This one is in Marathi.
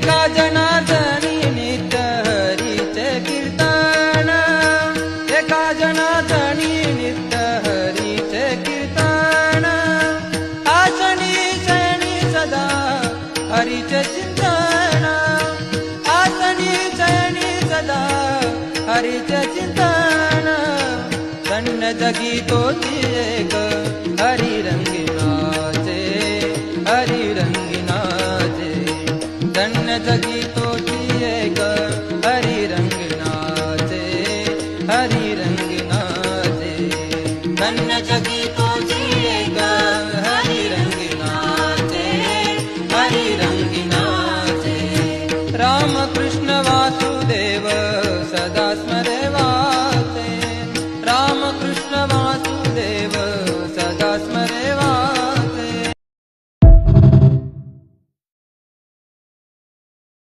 एका जनार्दनी नित्य हरीचे कीर्तन. एका जनार्दनी नित्य हरीचे कीर्तन. आसनी सदा हरीचे चिंतन. आसनी शयनी सदा हरीचे चिंतन. धन्य जगी तोची एक हरी रंगिनाचे हरी धन्य जगितो एक हरि रङ्ग नाचे हरि रङ्ग नाचे धन्य जगितो कन्यजगितो हरि हरिरङ्गनाचे नाचे हरि जिरेक नाचे राम कृष्ण वासुदेव सदा स्मरे वासे राम कृष्ण वासुदेव सदा स्मरे वासे